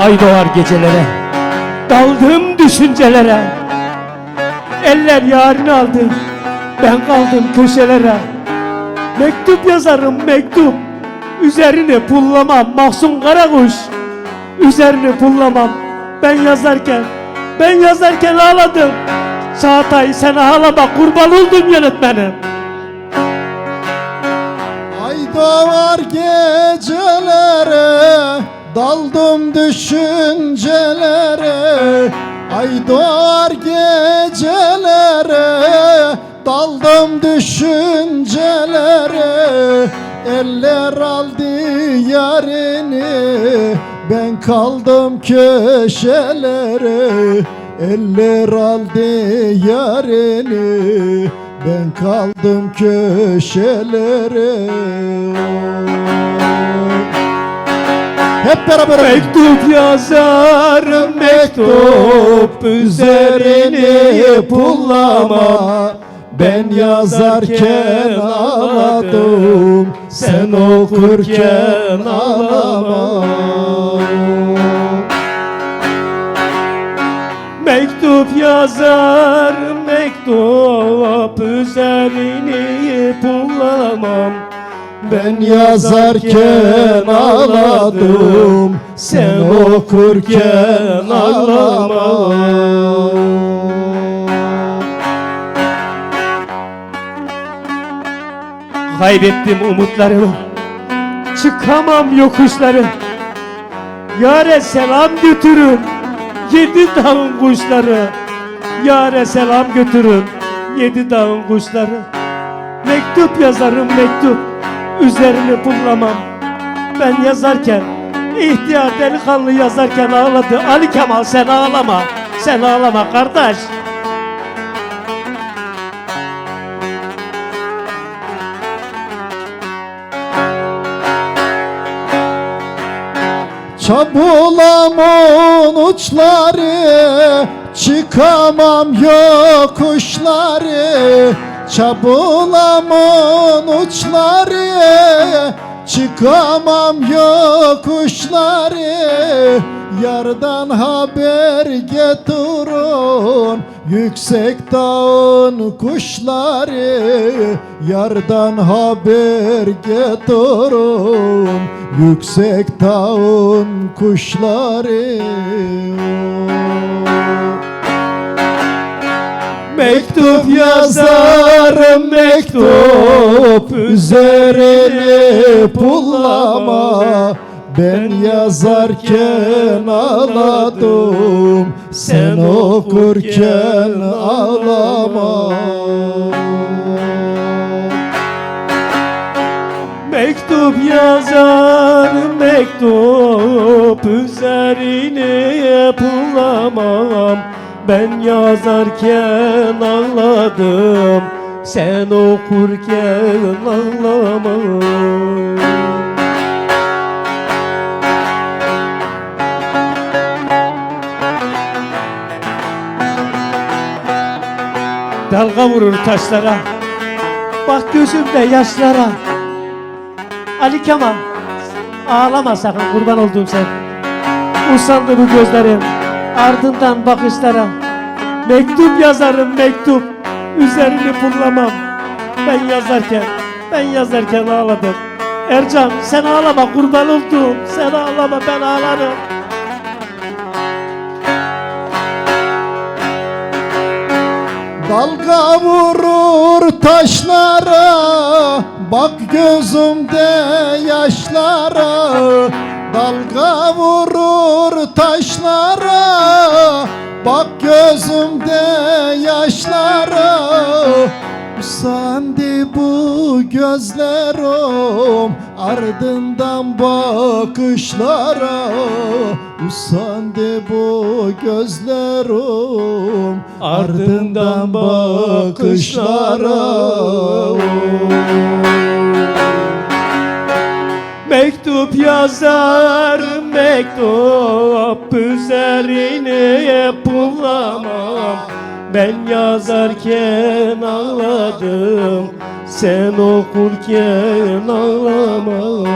Ay doğar gecelere. Daldım düşüncelere. Eller yarını aldı. Ben kaldım köşelere. Mektup yazarım mektup. Üzerine pullamam Mahsun Karakuş. Üzerine pullamam. Ben yazarken Ben yazarken ağladım. Çağatay sen ağlama kurban oldum yönetmenim. Ay doğar gecelere Daldım düşüncelere Ay doğar gecelere. Daldım düşüncelere Eller aldı yarini. Ben kaldım köşelere Eller aldı yarini. Ben kaldım köşelere Hep beraber Mektup yazarım mektup Üzerini pullama. Ben yazarken ağladım Sen okurken ağlama. Mektup yazarım mektup Üzerini pullamam Ben yazarken ağladım Sen okurken ağlama. Kaybettim umutlarımı Çıkamam yokuşları Yare selam götürün Yedi dağın kuşları. Yare selam götürün Yedi dağın kuşları. Mektup yazarım mektup Üzerini bullamam Ben yazarken ihtiyar delikanlı yazarken ağladı. Ali Kemal sen ağlama. Sen ağlama kardeş. Çabulamın uçları Çıkamam yokuşları Çabulamın uçları Çıkamam yokuşları. Yardan haber getirin Yüksek dağın kuşları. Yardan haber getirin Yüksek dağın kuşları. Mektup yazarım mektup Üzerine pullama. Ben yazarken ağladım Sen okurken ağlama. Mektup yazarım mektup Üzerine pulamam Ben yazarken ağladım Sen okurken ağlamam Dalga vurur taşlara Bak gözümde yaşlara. Ali Kemal Ağlama sakın kurban olduğum sen. Usandı bu gözlerim Ardından bakışlara. Mektup yazarım mektup Üzerini bullamam Ben yazarken Ben yazarken ağladım. Ercan sen ağlama kurban olduğum. Sen ağlama ben ağlarım. Dalga vurur taşlara Bak gözümde yaşlara. Dalga vurur taşlara Bak gözümde yaşlara Usandı bu gözlerim Ardından bakışlara. Usandı bu gözlerim Ardından bakışlara. Mektup yazar mektup üzerine bulamam ben yazarken ağladım Sen okurken ağlama